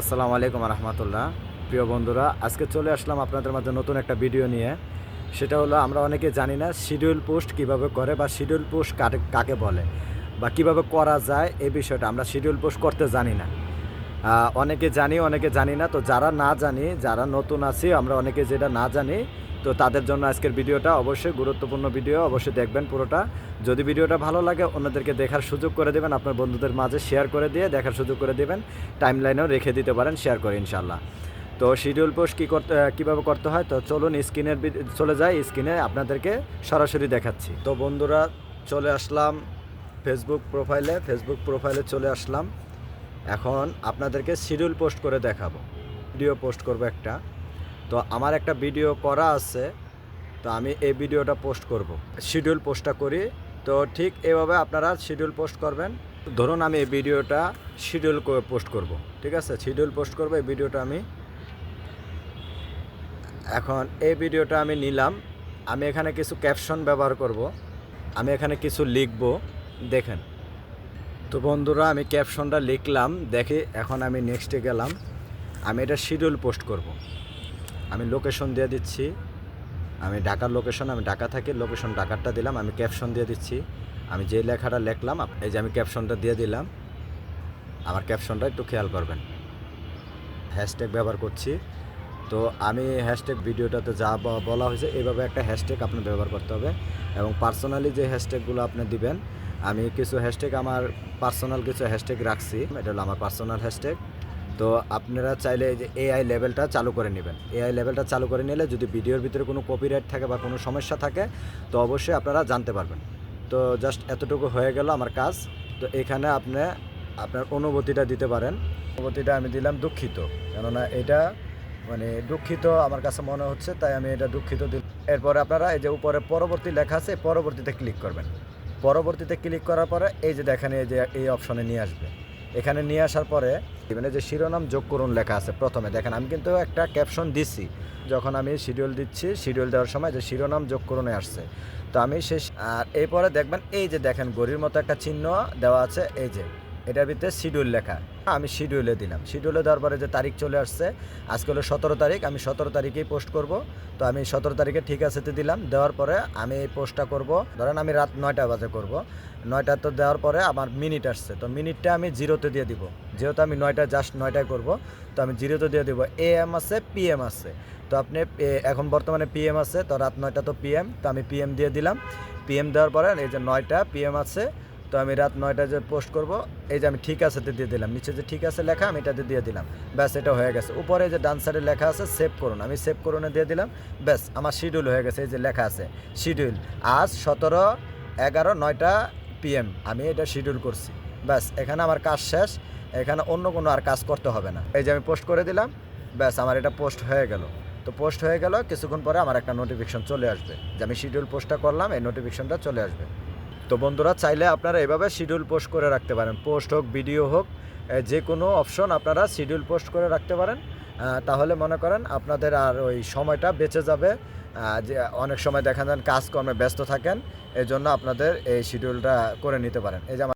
আসসালামু আলাইকুম রহমতুল্লাহ প্রিয় বন্ধুরা, আজকে চলে আসলাম আপনাদের মাঝে নতুন একটা ভিডিও নিয়ে। সেটা হলো, আমরা অনেকে জানি না শিডিউল পোস্ট কীভাবে করে বা শিডিউল পোস্ট কাকে বলে বা কীভাবে করা যায় এই বিষয়টা। আমরা শিডিউল পোস্ট করতে জানি না। অনেকে জানি অনেকে জানি না। তো যারা না জানি, যারা নতুন আছি, আমরা অনেকে যেটা না জানি, তো তাদের জন্য আজকের ভিডিওটা অবশ্যই গুরুত্বপূর্ণ ভিডিও, অবশ্যই দেখবেন পুরোটা। যদি ভিডিওটা ভালো লাগে, অন্যদেরকে দেখার সুযোগ করে দেবেন, আপনার বন্ধুদের মাঝে শেয়ার করে দিয়ে দেখার সুযোগ করে দেবেন। টাইম লাইনেও রেখে দিতে পারেন শেয়ার করে ইনশাল্লাহ তো শিডিউল পোস্ট কী করতে কীভাবে করতে হয়? তো চলুন স্ক্রিনের চলে যাই স্ক্রিনে আপনাদেরকে সরাসরি দেখাচ্ছি। তো বন্ধুরা, চলে আসলাম ফেসবুক প্রোফাইলে ফেসবুক প্রোফাইলে চলে আসলাম। এখন আপনাদেরকে শিডিউল পোস্ট করে দেখাবো। ভিডিও পোস্ট করব একটা। তো আমার একটা ভিডিও করা আছে, তো আমি এই ভিডিওটা পোস্ট করব। শিডিউল পোস্টটা করি, তো ঠিক এভাবে আপনারা শিডিউল পোস্ট করবেন। ধরুন আমি এই ভিডিওটা শিডিউল পোস্ট করব, ঠিক আছে? শিডিউল পোস্ট করব, এই ভিডিওটা আমি। এখন এই ভিডিওটা আমি নিলাম। আমি এখানে কিছু ক্যাপশন ব্যবহার করব। আমি এখানে কিছু লিখব। দেখেন। তো বন্ধুরা, আমি ক্যাপশনটা লিখলাম, দেখি এখন আমি নেক্সটে গেলাম। আমি এটা শিডিউল পোস্ট করব। আমি লোকেশন দিয়ে দিচ্ছি। আমি ঢাকার লোকেশন আমি ঢাকা থাকি লোকেশন ঢাকারটা দিলাম, আমি ক্যাপশন দিয়ে দিচ্ছি। আমি যে লেখাটা লিখলাম এই যে আমি ক্যাপশনটা দিয়ে দিলাম, আমার ক্যাপশনটা একটু খেয়াল করবেন। হ্যাশট্যাগ ব্যবহার করছি। তো আমি হ্যাশট্যাগ ভিডিওটাতে যা বলা হয়েছে এইভাবে একটা হ্যাশট্যাগ আপনার ব্যবহার করতে হবে। এবং পার্সোনালি যে হ্যাশট্যাগুলো আপনি দিবেন, আমি কিছু হ্যাশট্যাগ আমার পার্সোনাল কিছু হ্যাশট্যাগ রাখছি। এটা হলো আমার পার্সোনাল হ্যাশট্যাগ তো আপনারা চাইলে যে এআই লেভেলটা চালু করে নেবেন। এআই লেভেলটা চালু করে নিলে যদি ভিডিওর ভিতরে কোনো কপিরাইট থাকে বা কোনো সমস্যা থাকে, তো অবশ্যই আপনারা জানতে পারবেন। তো জাস্ট এতটুকু হয়ে গেল আমার কাজ। তো এখানে আপনি আপনার অনুভূতিটা দিতে পারেন। অনুভূতিটা আমি দিলাম দুঃখিত। কেননা এটা মানে দুঃখিত আমার কাছে মনে হচ্ছে, তাই আমি এটা দুঃখিত দিই এরপরে আপনারা এই যে উপরে পরবর্তী লেখা আছে পরবর্তীতে ক্লিক করবেন। পরবর্তীতে ক্লিক করার পরে এই যে দেখেন, এই যে এই অপশনে নিয়ে আসবে। এখানে নিয়ে আসার পরে মানে যে শিরোনাম যোগ করুন লেখা আছে প্রথমে। দেখেন, আমি কিন্তু একটা ক্যাপশন দিচ্ছি যখন আমি শিডিউল দিচ্ছি শিডিউল দেওয়ার সময় যে শিরোনাম যোগ করুনে আসছে। তো আমি শেষ আর এরপরে দেখবেন, এই যে দেখেন গড়ির মতো একটা চিহ্ন দেওয়া আছে, এই যে। এটার ভিতরে শিডিউল লেখা। আমি শিডিউলে দিলাম। শিডিউলে দেওয়ার পরে যে তারিখ চলে আসছে, আজকে হলো সতেরো তারিখ, আমি সতেরো তারিখেই পোস্ট করব। তো আমি সতেরো তারিখে ঠিক আছে তে দিলাম। দেওয়ার পরে আমি এই পোস্টটা করব। ধরেন আমি রাত নয়টা বাজে করব। নয়টা তো দেওয়ার পরে আমার মিনিট আসছে। তো মিনিটটা আমি জিরোতে দিয়ে দিব। যেহেতু আমি নয়টা জাস্ট নয়টায় করব, তো আমি জিরোতে দিয়ে দিব। এ এম আছে পি এম আছে। তো আপনি এখন বর্তমানে পি এম আছে, তো রাত নয়টা তো পি এম তো আমি পি এম দিয়ে দিলাম। পি এম দেওয়ার পরে এই যে নয়টা পি এম আছে তো আমি রাত নয়টা যে পোস্ট করব, এই যে আমি ঠিক আছে দিয়ে দিলাম। নিচে যে ঠিক আছে লেখা, আমি এটাতে দিয়ে দিলাম। ব্যাস, এটা হয়ে গেছে। উপরে যে ডান সাইডে লেখা আছে সেভ করুন। আমি সেভ করুন দিয়ে দিলাম। ব্যাস, আমার শিডিউল হয়ে গেছে, এই যে লেখা আছে। শিডিউল আজ সতেরো এগারো নয়টা পিএম আমি এটা শিডিউল করছি। ব্যাস, এখানে আমার কাজ শেষ। এখানে অন্য কোনো আর কাজ করতে হবে না। এই যে আমি পোস্ট করে দিলাম। ব্যাস, আমার এটা পোস্ট হয়ে গেল। তো পোস্ট হয়ে গেল, কিছুক্ষণ পরে আমার একটা নোটিফিকেশন চলে আসবে যে আমি শিডিউল পোস্টটা করলাম, এই নোটিফিকেশনটা চলে আসবে। তো বন্ধুরা, চাইলে আপনারা এভাবে শিডিউল পোস্ট করে রাখতে পারেন। পোস্ট হোক ভিডিও হোক যে কোনো অপশন আপনারা শিডিউল পোস্ট করে রাখতে পারেন। তাহলে মনে করেন আপনাদের আর ওই সময়টা বেঁচে যাবে। যে অনেক সময় দেখা যান কাজকর্মে ব্যস্ত থাকেন এই জন্য আপনাদের এই শিডিউলটা করে নিতে পারেন। এই যে